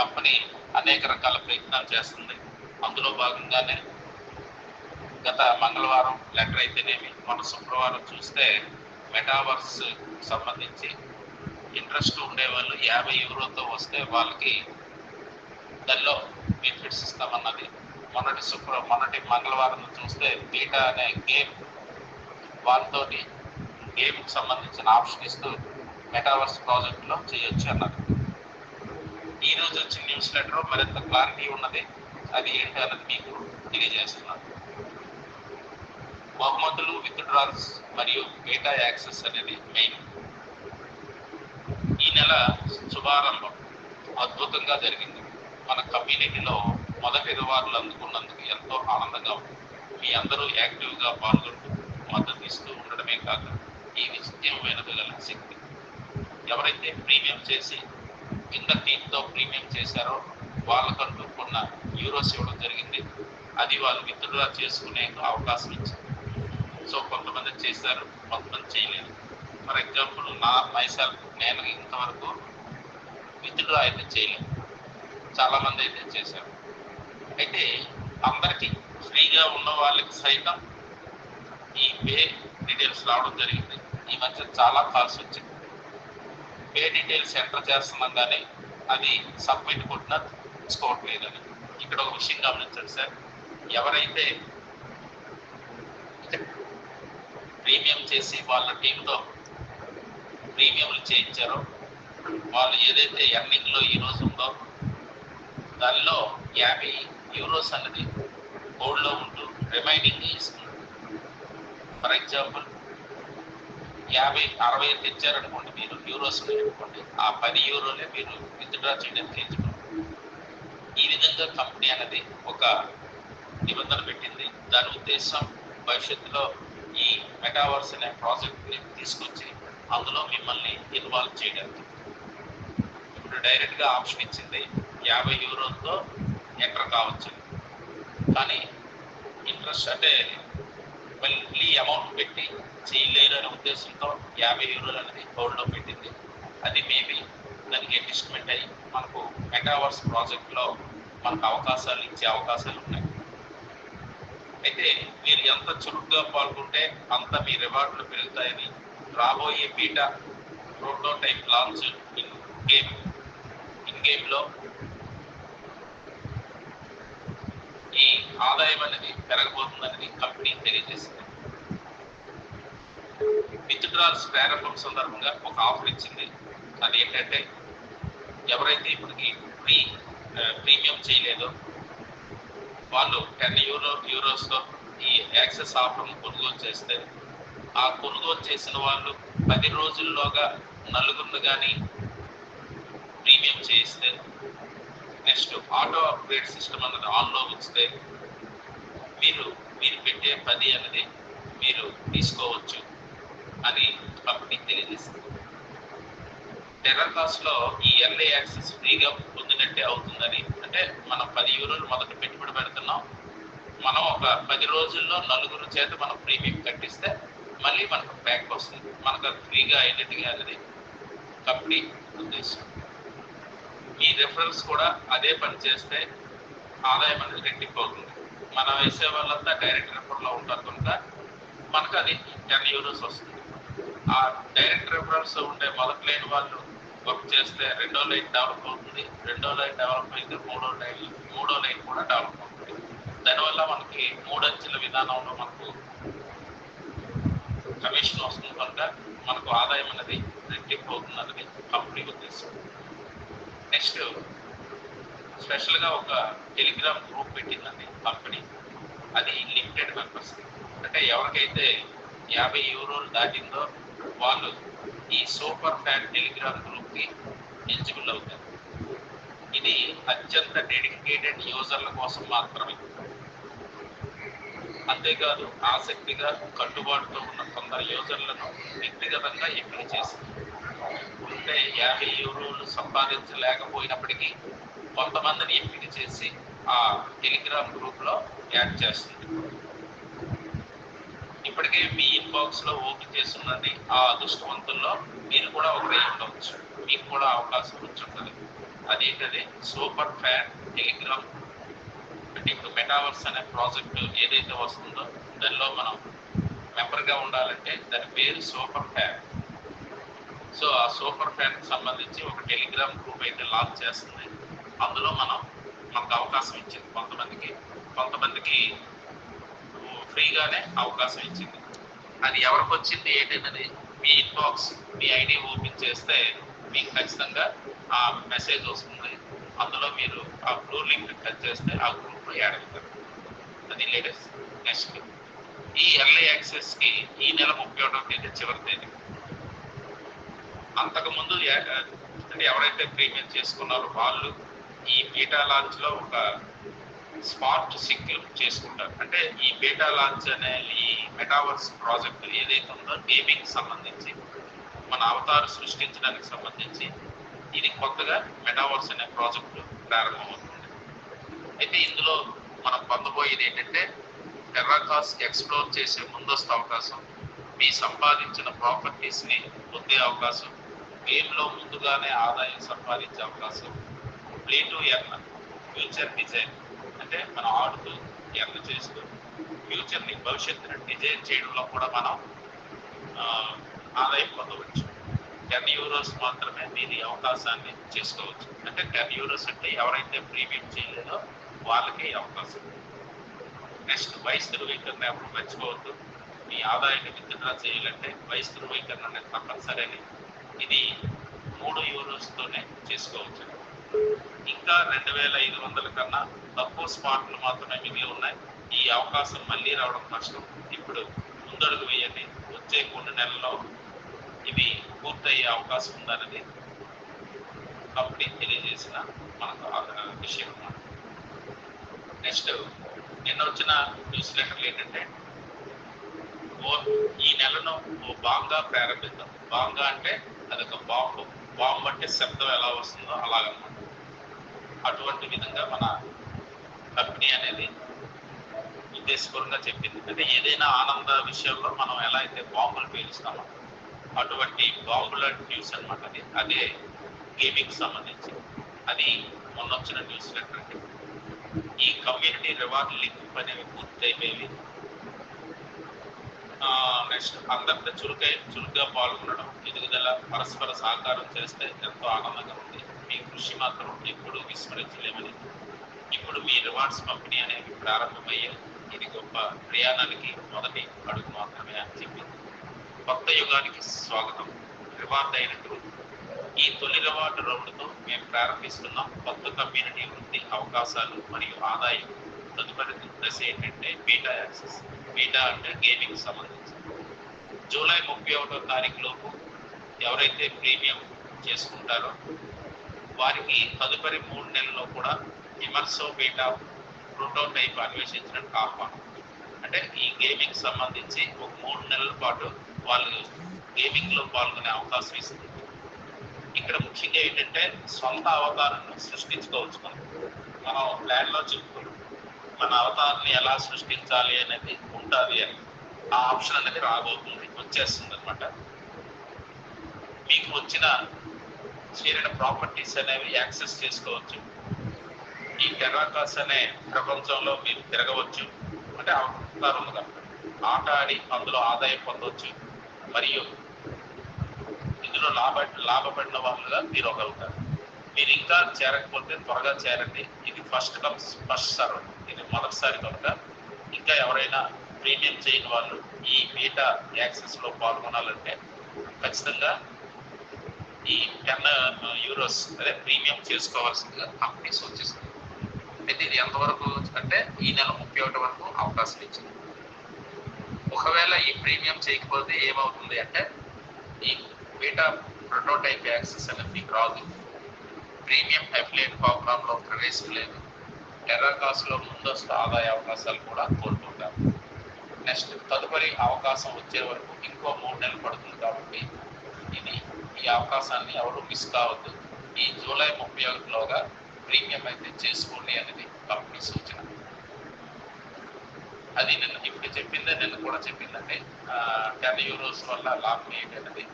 Company అనేక రకాల ప్రయత్నాలు చేస్తుంది. అందులో భాగంగానే గత మంగళవారం లెటర్ అయితేనేమి మన శుక్రవారం చూస్తే మెటావర్స్ సంబంధించి ఇంట్రెస్ట్ ఉండేవాళ్ళు యాభై యూరోతో వస్తే వాళ్ళకి దానిలో బెనిఫిట్స్ ఇస్తామన్నది. మొన్నటి శుక్ర మొన్నటి మంగళవారం చూస్తే బీటా అనే గేమ్ వాళ్ళతోటి గేమ్కి సంబంధించిన ఆప్షన్ ఇస్తూ మెటావర్స్ ప్రాజెక్ట్లో చేయొచ్చు అన్నది ఈరోజు వచ్చిన న్యూస్ లెటర్ మరింత క్లారిటీ ఉన్నది. అది ఏంటి అన్నది మీకు తెలియజేస్తున్నాను. బహుమతులు విత్డ్రాల్స్ మరియు డేటా యాక్సెస్ అనేది మెయిన్. ఈ నెల శుభారంభం అద్భుతంగా జరిగింది. మన కమ్యూనిటీలో మొదటి రివార్డులు అందుకున్నందుకు ఎంతో ఆనందంగా ఉంది. మీ అందరూ యాక్టివ్గా పాల్గొంటూ మద్దతు ఇస్తూ ఉండడమే కాక ఈ విజయం వెనుకగల శక్తి. ఎవరైతే ప్రీమియం చేసి కింద టీంతో ప్రీమియం చేశారో వాళ్ళకంటూ కొన్న యూరోస్ ఇవ్వడం జరిగింది. అది వాళ్ళు విత్డ్రా చేసుకునే అవకాశం ఇచ్చింది. సో కొంతమంది చేశారు కొంతమంది చేయలేదు. ఫర్ ఎగ్జాంపుల్ నా మైసెల్ఫ్ నేను ఇంతవరకు విత్డ్రా అయితే చేయలేదు. చాలా మంది అయితే చేశారు. అయితే అందరికీ ఫ్రీగా ఉన్న వాళ్ళకి సైతం ఈ పే డీటెయిల్స్ రావడం జరిగింది. ఈ మధ్య చాలా కాల్స్ వచ్చింది పే డీటెయిల్స్ ఎంటర్ చేస్తున్నాం కానీ అది సబ్మిట్ కొట్టినా తీసుకోవట్లేదని ఇక్కడ ఒక విషయం గమనించండి సార్. ఎవరైతే ప్రీమియం చేసి వాళ్ళ టీంతో ప్రీమియంలు చేయించారో వాళ్ళు ఏదైతే ఎర్నింగ్లో ఈ రోజు ఉందో దానిలో యాభై యూరోస్ అనేది గోల్డ్ ఉంటూ రిమైనింగ్ ఇస్తుంది. ఫర్ ఎగ్జాంపుల్ యాభై అరవై తెచ్చారనుకోండి మీరు యూరోస్ పెట్టుకోండి ఆ పది యూరోలే మీరు విత్డ్రా చేయడానికి ఎంచుకోండి ఈ విధంగా కంపెనీ అనేది ఒక నిబంధన పెట్టింది. దాని ఉద్దేశం భవిష్యత్తులో ఈ మెటావర్స్ అనే ప్రాజెక్ట్ని తీసుకొచ్చి అందులో మిమ్మల్ని ఇన్వాల్వ్ చేయడానికి. ఇప్పుడు డైరెక్ట్గా ఆప్షన్ ఇచ్చింది యాభై యూరోతో ఎంటర్ కావచ్చు? కానీ ఇంట్రెస్ట్ అంటే మళ్ళీ అమౌంట్ పెట్టి చేయలేరు అనే ఉద్దేశంతో యాభై యూరోలు అనేది హోల్డ్లో పెట్టింది. అది మేబీ దానికి అడ్జస్ట్మెంట్ అయ్యి మనకు మెగావర్స్ ప్రాజెక్ట్లో మనకు అవకాశాలు ఇచ్చే అవకాశాలు ఉన్నాయి. అయితే మీరు ఎంత చురుగ్గా పాల్గొంటే అంత మీ రివార్డులు పెరుగుతాయని రాబోయే beta prototype launch in game in గేమ్లో ఈ ఆదాయం అనేది పెరగబోతుందని కంపెనీ తెలియజేసింది. విత్డ్రాల్స్ ప్రారంభం సందర్భంగా ఒక ఆఫర్ ఇచ్చింది. అదేంటంటే ఎవరైతే ఇప్పటికి ప్రీ ప్రీమియం చేయలేదో వాళ్ళు టెన్ యూరో యూరోస్తో ఈ యాక్సెస్ ఆఫర్ను కొనుగోలు చేస్తే ఆ కొనుగోలు చేసిన వాళ్ళు పది రోజుల్లోగా నలుగురిని కానీ ప్రీమియం చేయిస్తే నెక్స్ట్ ఆటో అప్గ్రేడ్ సిస్టమ్ అన్నది ఆన్లో ఉంచితే మీరు మీరు పెట్టే పది అనేది మీరు తీసుకోవచ్చు అని కంపెనీ తెలియజేసింది టెర్రర్లో ఈ ఎర్లీ యాక్సెస్ ఫ్రీగా పొందినట్టే అవుతుందని అంటే మనం పది యూరోలు మొదట పెట్టుబడి పెడుతున్నాం. మనం ఒక పది రోజుల్లో నలుగురు చేత మనం ప్రీమియం కట్టిస్తే మళ్ళీ మనకు బ్యాక్ వస్తుంది. మనకు ఫ్రీగా అయినట్టుగా అనేది కంపెనీ ఉద్దేశం. మీ రెఫరెన్స్ కూడా అదే పని చేస్తే ఆదాయం అనేది రెట్టింపు అవుతుంది. మనం వేసే వాళ్ళంతా డైరెక్ట్ రెఫరల్లో ఉంటారు కనుక మనకు అది టెన్ యూరోస్ వస్తుంది. ఆ డైరెక్ట్ రెఫరెన్స్ ఉండే మొదటి లేని వాళ్ళు వర్క్ చేస్తే రెండో లైన్ డెవలప్ అవుతుంది. రెండో లైన్ డెవలప్ అయితే మూడో లైన్ మూడో లైన్ కూడా డెవలప్ అవుతుంది. దానివల్ల మనకి మూడంచెల విధానంలో మనకు కమిషన్ వస్తుంది కనుక మనకు ఆదాయం అనేది రెట్టింపు అవుతుంది అన్నది కంపెనీ ఉద్దేశం. నెక్స్ట్ స్పెషల్గా ఒక టెలిగ్రామ్ గ్రూప్ పెట్టిందండి కంపెనీ. అది లిమిటెడ్ మెంబర్స్. అంటే ఎవరికైతే యాభై యూరోలు దాటిందో వాళ్ళు ఈ సూపర్ ఫ్యాన్ టెలిగ్రామ్ గ్రూప్కి ఎలిజిబుల్ అవుతారు. ఇది అత్యంత డెడికేటెడ్ యూజర్ల కోసం మాత్రమే. అంతేకాదు ఆసక్తిగా కట్టుబాటుతో ఉన్న కొందరు యూజర్లను వ్యక్తిగతంగా ఎంపిక చేసింది. అంటే యాభై యూరోలు సంపాదించలేకపోయినప్పటికీ కొంతమందిని ఎంపిక చేసి ఆ టెలిగ్రామ్ గ్రూప్లో యాడ్ చేస్తుంది. ఇప్పటికే మీ ఇన్బాక్స్లో ఓపెన్ చేస్తున్నది ఆ అదృష్టవంతుల్లో మీరు కూడా ఒకరే ఉండవచ్చు. మీకు కూడా అవకాశం వచ్చుంటుంది అదేంటది? సూపర్ ఫ్యాన్ టెలిగ్రామ్ అంటే ఇప్పుడు మెటావర్స్ అనే ప్రాజెక్ట్ ఏదైతే వస్తుందో దానిలో మనం మెంబర్గా ఉండాలంటే దాని పేరు సూపర్ ఫ్యాన్. సో ఆ సూపర్ ఫ్యాన్కి సంబంధించి ఒక టెలిగ్రామ్ గ్రూప్ అయితే లాంచ్ చేస్తుంది. అందులో మనం మనకు అవకాశం ఇచ్చింది కొంతమందికి కొంతమందికి ఫ్రీగానే అవకాశం ఇచ్చింది. అది ఎవరికి వచ్చింది ఏంటన్నది మీ ఇన్బాక్స్ మీ ఐడి ఓపెన్ చేస్తే మీకు ఖచ్చితంగా ఆ మెసేజ్ వస్తుంది. అందులో మీరు ఆ బ్లూ లింక్ టచ్ చేస్తే ఆ గ్రూప్లో యాడ్ అవుతారు. అది లేటెస్ట్ నెక్స్ట్ ఈ ఎర్లీ యాక్సెస్కి ఈ నెల ముప్పై ఒకటో తేదీ చివరి తేదీ. అంతకు ముందు అంటే ఎవరైతే ప్రీమియం చేసుకున్నారో వాళ్ళు ఈ బీటా లాంచ్లో ఒక స్మార్ట్ సిక్ చేసుకుంటారు. అంటే ఈ బీటా లాంచ్ అనే ఈ మెటావర్స్ ప్రాజెక్ట్ ఏదైతే ఉందో గేమింగ్ సంబంధించి మన అవతారు సృష్టించడానికి సంబంధించి ఇది కొత్తగా మెటావర్స్ అనే ప్రాజెక్ట్ ప్రారంభమవుతుంది. అయితే ఇందులో మనం పొందబోయేది ఏంటంటే టెర్రాకాస్ ఎక్స్ప్లోర్ చేసే ముందస్తు అవకాశం మీ సంపాదించిన ప్రాపర్టీస్ని పొందే అవకాశం గేమ్లో ముందుగానే ఆదాయం సంపాదించే అవకాశం play to earn future design. అంటే మనం ఆడుతూ ఎర్న్ చేస్తూ ఫ్యూచర్ని భవిష్యత్తుని డిజైన్ చేయడంలో కూడా మనం ఆదాయం పొందవచ్చు. టెన్ యూరోస్ మాత్రమే దీని అవకాశాన్ని చేసుకోవచ్చు. అంటే టెన్ యూరోస్ అంటే ఎవరైతే ప్రీమియం చేయలేదో వాళ్ళకే అవకాశం. నెక్స్ట్ వయసు ధృవీకరణ ఎప్పుడు మర్చిపోవద్దు. మీ ఆదాయాన్ని విత్డ్రా చేయాలంటే వయసు ధృవీకరణ అనేది తప్పనిసరి అని ఇది మూడు యూరోస్తోనే చేసుకోవచ్చు. ఇంకా రెండు వేల ఐదు వందల కన్నా తక్కువ స్పాట్లు మాత్రమే మిగిలి ఉన్నాయి. ఈ అవకాశం మళ్ళీ రావడం కష్టం. ఇప్పుడు ముందడుగు వేయండి. వచ్చే కొన్ని నెలల్లో ఇవి పూర్తయ్యే అవకాశం ఉందన్నది కంపెనీ తెలియజేసిన మనకు విషయం అన్నమాట. నెక్స్ట్ నిన్న వచ్చిన న్యూస్ లెటర్లు ఏంటంటే ఓ ఈ నెలను ఓ బాంగా ప్రారంభిద్దాం. బాంగా అంటే అదొక బాంబు. బాంబు అంటే శబ్దం ఎలా వస్తుందో అలాగనమాట. అటువంటి విధంగా మన కంపెనీ అనేది ఉద్దేశపూర్వంగా చెప్పింది. అంటే ఏదైనా ఆనంద విషయంలో మనం ఎలా అయితే బాంబులు పేలుస్తామో అటువంటి బాంబుల న్యూస్ అనమాట అది. అదే గేమింగ్కి సంబంధించి. అది మొన్న వచ్చిన న్యూస్ లెటర్ ఈ కమ్యూనిటీ రివార్డ్ లింక్ అనేవి పూర్తయిపోయేవి నెక్స్ట్ అందరితో చురుకై చురుగ్గా పాల్గొనడం ఎదుగుదల పరస్పర సహకారం చేస్తే ఎంతో ఆనందంగా ఉంది. మీ కృషి మాత్రం ఎప్పుడూ విస్మరించలేమని. ఇప్పుడు మీ రివార్డ్స్ పంపిణీ అనేవి ప్రారంభమయ్యాయి ఇది గొప్ప ప్రయాణానికి మొదటి అడుగు మాత్రమే అని చెప్పింది కొత్త యుగానికి స్వాగతం. రివార్డ్ అయినట్టు. ఈ తొలి రివార్డు రౌండ్తో మేము ప్రారంభిస్తున్నాం. కొత్త కమ్యూనిటీ వృద్ధి అవకాశాలు మరియు ఆదాయం తదుపరి దశ ఏంటంటే బీటా యాక్సెస్. బీటా అంటే గేమింగ్ సంబంధించి. జూలై ముప్పై ఒకటో తారీఖు లోపు ఎవరైతే ప్రీమియం చేసుకుంటారో వారికి తదుపరి మూడు నెలల్లో కూడా ఇమర్సో బీటా ప్రోటోటైప్ అన్వేషించడానికి ఆహ్వానం అంటే ఈ గేమింగ్ సంబంధించి ఒక మూడు నెలల పాటు వాళ్ళు గేమింగ్లో పాల్గొనే అవకాశం ఇస్తుంది. ఇక్కడ ముఖ్యంగా ఏంటంటే సొంత అవతారాన్ని సృష్టించుకోవచ్చు మనం మనం ప్లాన్లో చెప్పుకున్నాం మన అవతారాన్ని ఎలా సృష్టించాలి అనేది ఉంటుంది అని. ఆ ఆప్షన్ అనేది రాబోతుంది వచ్చేస్తుంది అనమాట మీకు వచ్చిన చేరిన ప్రాపర్టీస్ అనేవి యాక్సెస్ చేసుకోవచ్చు. ఈ టెర్రాకాస్ అనే ప్రపంచంలో మీరు తిరగవచ్చు. అంటే అవతారం ఉంది కనుక ఆట ఆడి అందులో ఆదాయం పొందవచ్చు. మరియు ఇందులో లాభ లాభపడిన వాళ్ళుగా మీరు ఒకరుతారు మీరు ఇంకా చేరకపోతే త్వరగా చేరండి. ఇది ఫస్ట్ కమ్ ఫస్ట్ సర్వ్. ఇది మొదటిసారి కనుక ఇంకా ఎవరైనా ప్రీమియం చేయని వాళ్ళు ఈ బీటా యాక్సెస్లో పాల్గొనాలంటే ఖచ్చితంగా ఈ టెన్ యూరోస్ అదే ప్రీమియం చేసుకోవాల్సిందిగా కంపెనీ సూచిస్తుంది. అయితే ఇది ఎంతవరకు అంటే ఈ నెల ముప్పై ఒకటి వరకు అవకాశం ఇచ్చింది. ఒకవేళ ఈ ప్రీమియం చేయకపోతే ఏమవుతుంది అంటే ఈ బీటా ప్రోటోటైప్ యాక్సెస్ అనేది మీకు రాదు. ప్రీమియం అఫిలియేట్ ప్రోగ్రామ్లో ప్రవేశం లేదు. టెర్రర్ కాస్ట్లో ముందస్తు ఆదాయ అవకాశాలు కూడా కోరుకుంటారు నెక్స్ట్ తదుపరి అవకాశం వచ్చే వరకు ఇంకో మూడు నెలలు పడుతుంది కాబట్టి ఇది ఈ అవకాశాన్ని ఎవరు మిస్ కావద్దు. ఈ జూలై ముప్పై ఒకటిలోగా ప్రీమియం అయితే చేసుకోండి అనేది కంపెనీ సూచన. అది నిన్న ఇప్పుడు చెప్పిందే నిన్న కూడా చెప్పిందంటే టెన్ యూరోస్ వల్ల లాభం ఏంటనేది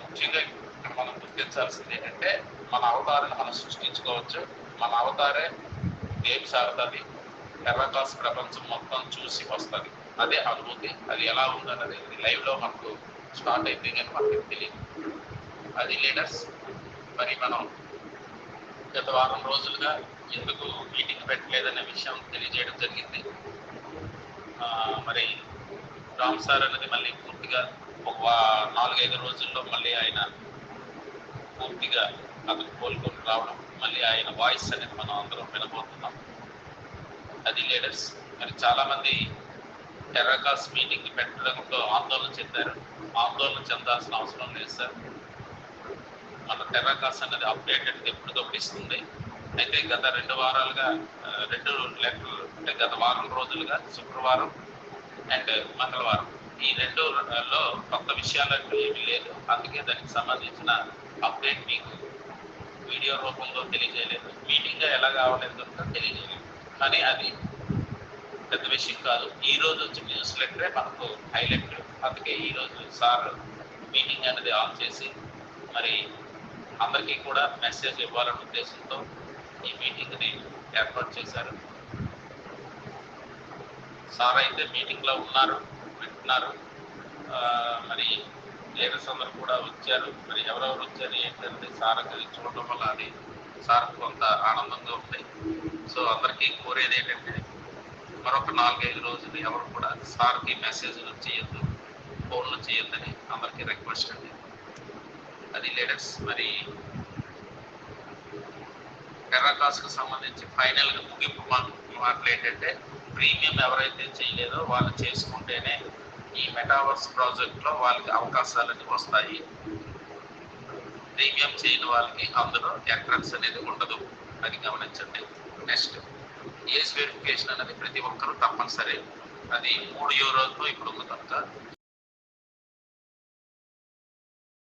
ముఖ్యంగా ఇక్కడ మనం గుర్తించాల్సింది ఏంటంటే మన అవతారాన్ని మనం సృష్టించుకోవచ్చు. మన అవతారే గేమ్స్ ఆడుతుంది. టెర్రకాస్ ప్రపంచం మొత్తం చూసి వస్తుంది. అదే అనుభూతి అది ఎలా ఉందన్నది లైవ్లో మనకు స్టార్ట్ అయితే కానీ మనకి తెలియదు అది లీడర్స్. మరి మనం గత వారం రోజులుగా ఎందుకు మీటింగ్ పెట్టలేదనే విషయం తెలియజేయడం జరిగింది. మరి రామ్ సార్ అనేది మళ్ళీ పూర్తిగా ఒక నాలుగైదు రోజుల్లో మళ్ళీ ఆయన పూర్తిగా అతను కోలుకొని రావడం మళ్ళీ ఆయన వాయిస్ అనేది మనం అందరం వినబోతున్నాం. అది లీడర్స్. మరి చాలామంది టెర్రాకాస్ మీటింగ్ పెట్టడంతో ఆందోళన చెందారు. ఆందోళన చెందాల్సిన అవసరం లేదు సార్. మన టెర్రకాస్ అనేది అప్డేటెడ్ ఎప్పటికప్పుడు ఇస్తుంది అయితే గత రెండు వారాలుగా రెండు లెటర్లు అంటే గత వారం రోజులుగా శుక్రవారం అండ్ మంగళవారం ఈ రెండు లో కొత్త విషయాలంటూ ఏమీ లేదు. అందుకే దానికి సంబంధించిన అప్డేట్ మీకు వీడియో రూపంలో తెలియజేయలేదు. మీటింగ్గా ఎలా కావాలేదో తెలియజేయలేదు. కానీ అది పెద్ద విషయం కాదు. ఈ రోజు వచ్చి న్యూస్ లెటరే మనకు హైలైట్ అందుకే ఈ రోజు సార్ మీటింగ్ అనేది ఆన్ చేసి మరి అందరికీ కూడా మెసేజ్ ఇవ్వాలనే ఉద్దేశంతో ఈ మీటింగ్ని ఏర్పాటు చేశారు. సార్ అయితే మీటింగ్లో ఉన్నారు వింటున్నారు. మరి లీడర్స్ అందరు కూడా వచ్చారు. మరి ఎవరెవరు వచ్చారు ఏంటంటే సార్ అది చూడడం వల్ల అది సార్ కొంత ఆనందంగా ఉంది. సో అందరికీ కోరేది ఏంటంటే మరొక నాలుగైదు రోజులు ఎవరు కూడా సార్కి మెసేజ్లు చేయొద్దు ఫోన్లు చేయొద్దని అందరికీ రిక్వెస్ట్ అండి. అది లీడర్స్ మరి ఎర్రకాస్కు సంబంధించి ఫైనల్గా ముగింపు మాటలు ఏంటంటే ప్రీమియం ఎవరైతే చేయలేదో వాళ్ళు చేసుకుంటేనే ఈ మెటావర్స్ ప్రాజెక్ట్లో వాళ్ళకి అవకాశాలని వస్తాయి. ప్రీమియం చేయని వాళ్ళకి అందులో ఎంట్రన్స్ అనేది ఉండదు. అది గమనించండి. నెక్స్ట్. ఏజ్ వెరిఫికేషన్ అనేది ప్రతి ఒక్కరూ తప్పనిసరి. అది మూడు యూరోతో ఇప్పుడు ఉంది కనుక